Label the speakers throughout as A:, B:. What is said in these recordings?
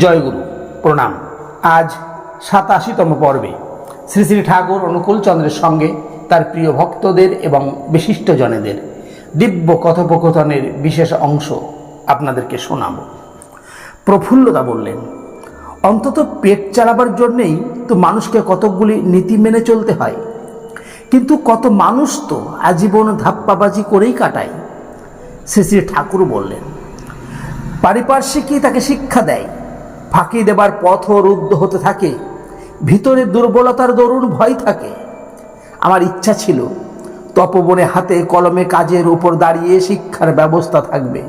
A: জয়গুরু, প্রণাম। আজ সাতাশিতম পর্বে শ্রী শ্রী ঠাকুর অনুকূল চন্দ্রের সঙ্গে তার প্রিয় ভক্তদের এবং বিশিষ্টজনেদের দিব্য কথোপকথনের বিশেষ অংশ আপনাদেরকে শোনাব। প্রফুল্লতা বললেন, অন্তত পেট চালাবার জন্যেই তো মানুষকে কতকগুলি নীতি মেনে চলতে হয়। কিন্তু কত মানুষ তো আজীবন ধাপ্পাবাজি করেই কাটায়। শ্রী শ্রী ঠাকুর বললেন, পারিপার্শ্বিকই তাকে শিক্ষা দেয়। ফাঁকি দেবার পথ রুদ্ধ হতে থাকে। ভিতরে দুর্বলতার দরুন ভয় থাকে। আমার ইচ্ছা ছিল তপবনে হাতে কলমে কাজের উপর দাঁড়িয়ে শিক্ষার ব্যবস্থা থাকবে।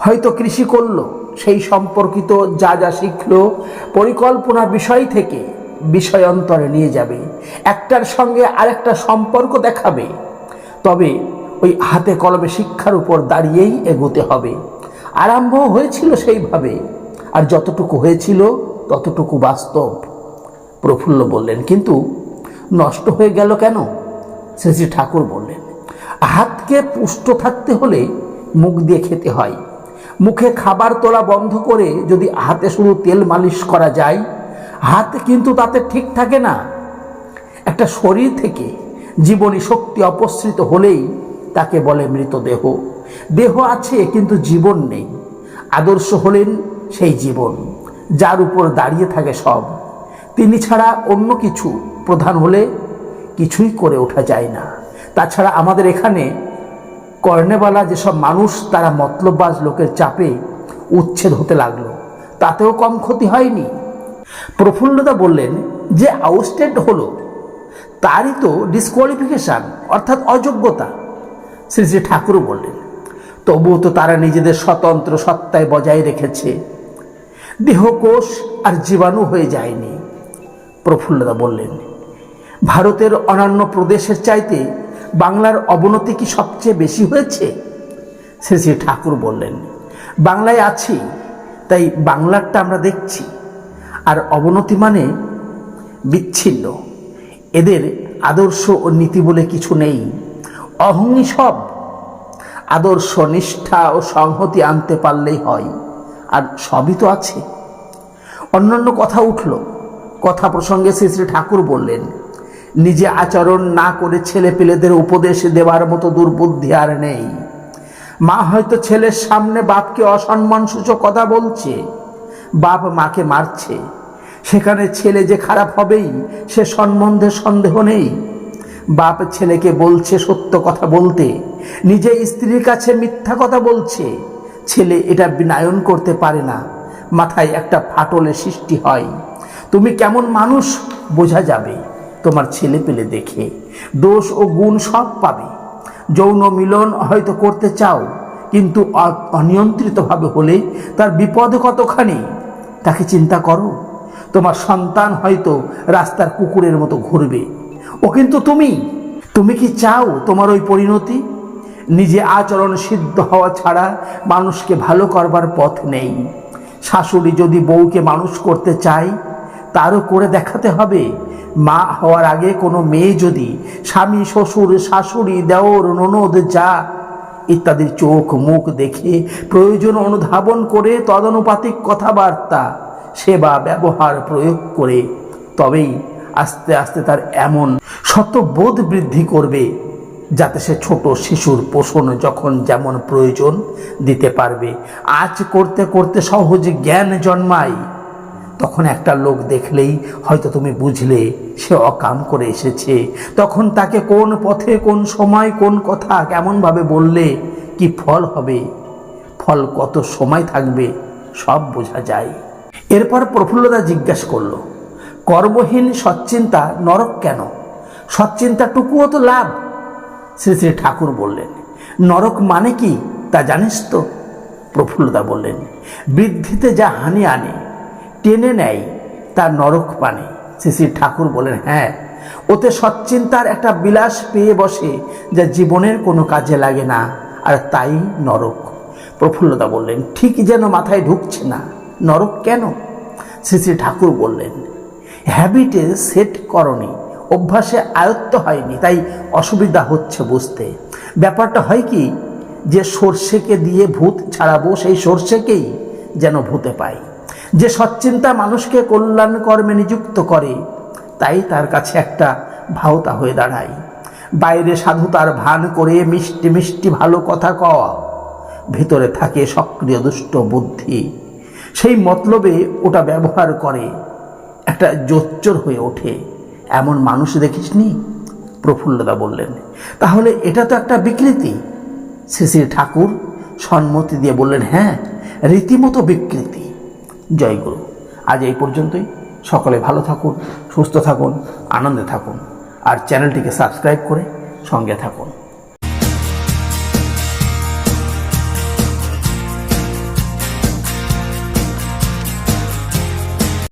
A: হয়তো কৃষি করল, সেই সম্পর্কিত যা যা শিখল পরিকল্পনা বিষয় থেকে বিষয়ান্তরে নিয়ে যাবে। একটার সঙ্গে আরেকটা সম্পর্ক দেখাবে। তবে ওই হাতে কলমে শিক্ষার উপর দাঁড়িয়েই এগোতে হবে। আরম্ভ হয়েছিল সেইভাবে। আর যতটুকু হয়েছিল, ততটুকু বাস্তব। প্রফুল্ল বললেন, কিন্তু নষ্ট হয়ে গেল কেন? শ্রী ঠাকুর বললেন, হাতকে পুষ্ট থাকতে হলে মুখ দিয়ে খেতে হয়। মুখে খাবার তোলা বন্ধ করে যদি হাতে শুধু তেল মালিশ করা যায়, হাত কিন্তু তাতে ঠিক থাকে না। একটা শরীর থেকে জীবনী শক্তি অপসৃত হলেই তাকে বলে মৃতদেহ। দেহ আছে, কিন্তু জীবন নেই। আদর্শ হলেন সেই জীবন, যার উপর দাঁড়িয়ে থাকে সব। তিনি ছাড়া অন্য কিছু প্রধান হলে কিছুই করে ওঠা যায় না। তাছাড়া আমাদের এখানে কর্নেবালা যেসব মানুষ, তারা মতলববাজ লোকের চাপে উচ্ছেদ হতে লাগল। তাতেও কম ক্ষতি হয়নি। প্রফুল্লতা বললেন যে আউটস্টেড হলো। তারই তো ডিসকোয়ালিফিকেশান অর্থাৎ অযোগ্যতা, শ্রী শ্রী ঠাকুরও বললেন। তবুও তো তারা নিজেদের স্বতন্ত্র সত্তায় বজায় রেখেছে। দেহকোষ আর জীবাণু হয়ে যায়নি। প্রফুল্লতা বললেন, ভারতের অন্যান্য প্রদেশের চাইতে বাংলার অবনতি কি সবচেয়ে বেশি হয়েছে? শ্রী শ্রী ঠাকুর বললেন, বাংলায় আছি, তাই বাংলারটা আমরা দেখছি। আর অবনতি মানে বিচ্ছিন্ন। এদের আদর্শ ও নীতি বলে কিছু নেই। অহংই সব। আদর্শ, নিষ্ঠা ও সংহতি আনতে পারলেই হয়। আর সবই তো আছে। অন্যান্য কথা উঠল। কথা প্রসঙ্গে শ্রী শ্রী ঠাকুর বললেন, নিজে আচরণ না করে ছেলে পেলেদের উপদেশ দেওয়ার মতো দুর্বুদ্ধি আর নেই। মা হয়তো ছেলের সামনে বাপকে অসম্মান সূচক কথা বলছে, বাপ মাকে মারছে। সেখানে ছেলে যে খারাপ হবেই, সে সম্বন্ধে সন্দেহ নেই। বাপ ছেলেকে বলছে সত্য কথা বলতে, নিজে স্ত্রীর কাছে মিথ্যা কথা বলছে ছেলে এটা বিনায়ন করতে পারে না। মাথায় একটা ফাটলের সৃষ্টি হয়। তুমি কেমন মানুষ? বোঝা যাবে। তোমার ছেলে পেলে দেখে। দোষ ও গুণ সব পাবে। যৌন মিলন হয়তো করতে চাও, কিন্তু অনিয়ন্ত্রিতভাবে হলে তার বিপদ কতখানি? তাকে চিন্তা করো। তোমার সন্তান হয়তো রাস্তার কুকুরের মতো ঘুরবে। ও কিন্তু তুমি। তুমি কি চাও তোমার ওই পরিণতি? নিজে আচরণ সিদ্ধ হওয়া ছাড়া মানুষকে ভালো করবার পথ নেই। শাশুড়ি যদি বউকে মানুষ করতে চায়, তারও করে দেখাতে হবে। মা হওয়ার আগে কোনো মেয়ে যদি স্বামী, শ্বশুর, শাশুড়ি, দেওর, ননদ, যা ইত্যাদির চোখ, মুখ দেখে প্রয়োজন অনুধাবন করে তদনুপাতিক কথাবার্তা, সেবা, ব্যবহার প্রয়োগ করে, তবেই আস্তে আস্তে তার এমন শতবোধ বৃদ্ধি করবে। যাতে সে ছোট শিশুর পোষণ যখন যেমন প্রয়োজন দিতে পারবে। আজ করতে করতে সহজ জ্ঞান জন্মায়। তখন একটা লোক দেখলেই হয়তো তুমি বুঝলে সে অকাম করে এসেছে। তখন তাকে কোন পথে, কোন সময়, কোন কথা কেমনভাবে বললে কি ফল হবে? ফল কত সময় থাকবে? সব বোঝা যায়। এরপর প্রফুল্লতা জিজ্ঞাসা করল, কর্মহীন সচ্চিন্তা নরক কেন? সচ্চিন্তাটুকুও তো লাভ। শ্রী শ্রী ঠাকুর বললেন, নরক মানে কি তা জানিস তো? প্রফুল্লতা বললেন, বৃদ্ধিতে যা হানি আনে, টেনে নেয়, তা নরক পানে শ্রী শ্রী ঠাকুর বলেন হ্যাঁ ওতে সচ্চিন্তার একটা বিলাস পেয়ে বসে যা জীবনের কোনো কাজে লাগে না, আর তাই নরক। প্রফুল্লতা বললেন, ঠিক যেন মাথায় ঢুকছে না, নরক কেন? শ্রী শ্রী ঠাকুর বললেন, হ্যাবিটে সেট করনি অভ্যাসে আয়ত্ত হয়নি, তাই অসুবিধা হচ্ছে বুঝতে। ব্যাপারটা হয় কি, যে সর্ষেকে দিয়ে ভূত ছাড়াবো, সেই সর্ষেকেই যেন ভূতে পাই। যে সচ্চিন্তা মানুষকে কল্যাণ কর্মে নিযুক্ত করে, তাই তার কাছে একটা ভাওতা হয়ে দাঁড়ায়। বাইরে সাধু তার ভান করে মিষ্টি মিষ্টি ভালো কথা কওয়া। ভিতরে থাকে সক্রিয় দুষ্ট বুদ্ধি। সেই মতলবে ওটা ব্যবহার করে, একটা জোচ্চর হয়ে ওঠে। এমন মানুষ দেখিসনি? প্রফুল্লদা বললেন। তাহলে এটা তো একটা বিকৃতি। শ্রী ঠাকুর সম্মতি দিয়ে বললেন হ্যাঁ রীতিমতো বিকৃতি। জয়গুরু আজ এই পর্যন্তই। সকলে ভালো থাকুন, সুস্থ থাকুন, আনন্দে থাকুন। আর চ্যানেলটিকে সাবস্ক্রাইব করে সঙ্গে থাকুন।